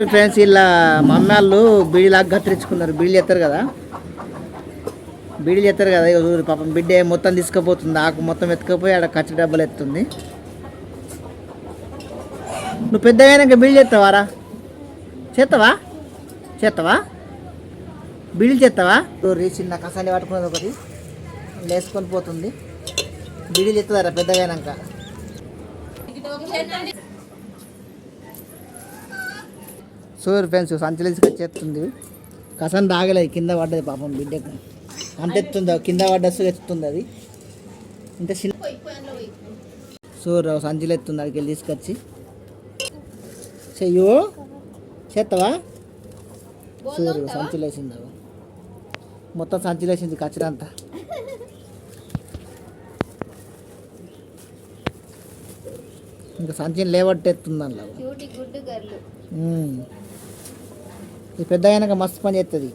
Friends ఇలా మమ్మాళ్ళు బీడీలాగా కత్తిరించుకున్నారు. బీడీలు ఎత్తారు కదా. బీడీలు ఎత్తారు కదా. చూడు పాపం బిడ్డ మొత్తం తీసుకుపోతుంది. ఆకు మొత్తం ఎత్తుకపోయి ఆడ ఖర్చు డబ్బులు ఎత్తుంది. నువ్వు పెద్దగా బీడీలు ఎత్తావారా చేస్తావా? చేస్తావా? బీడీలు చేస్తావా? రీ చిన్న కసాన్ని పట్టుకున్నది ఒకటి. లేసుకొని పోతుంది. బీడీలు ఎత్తుదారా పెద్దగా సూర్ ఫ్రెండ్స్ సంచలేసి చేస్తుంది. కసం తాగలేదు కింద పడ్డది పాపం బిడ్డకు. అంత ఎత్తుంది కింద పడ్డస్తూ ఎత్తుంది అది. ఇంత చిన్న సూర్ సంచులు ఎత్తుంది అక్కడికి వెళ్ళి తీసుకొచ్చి. చెయ్యు చేస్తావా సూర్ సంచులు వేసింది మొత్తం సంచులు వేసింది కచ్చరంతా ఇంకా సంచిని లేవట్టెత్తుంది అందులో. ఈ పెద్ద అయినాక మస్తు పని చేస్తుంది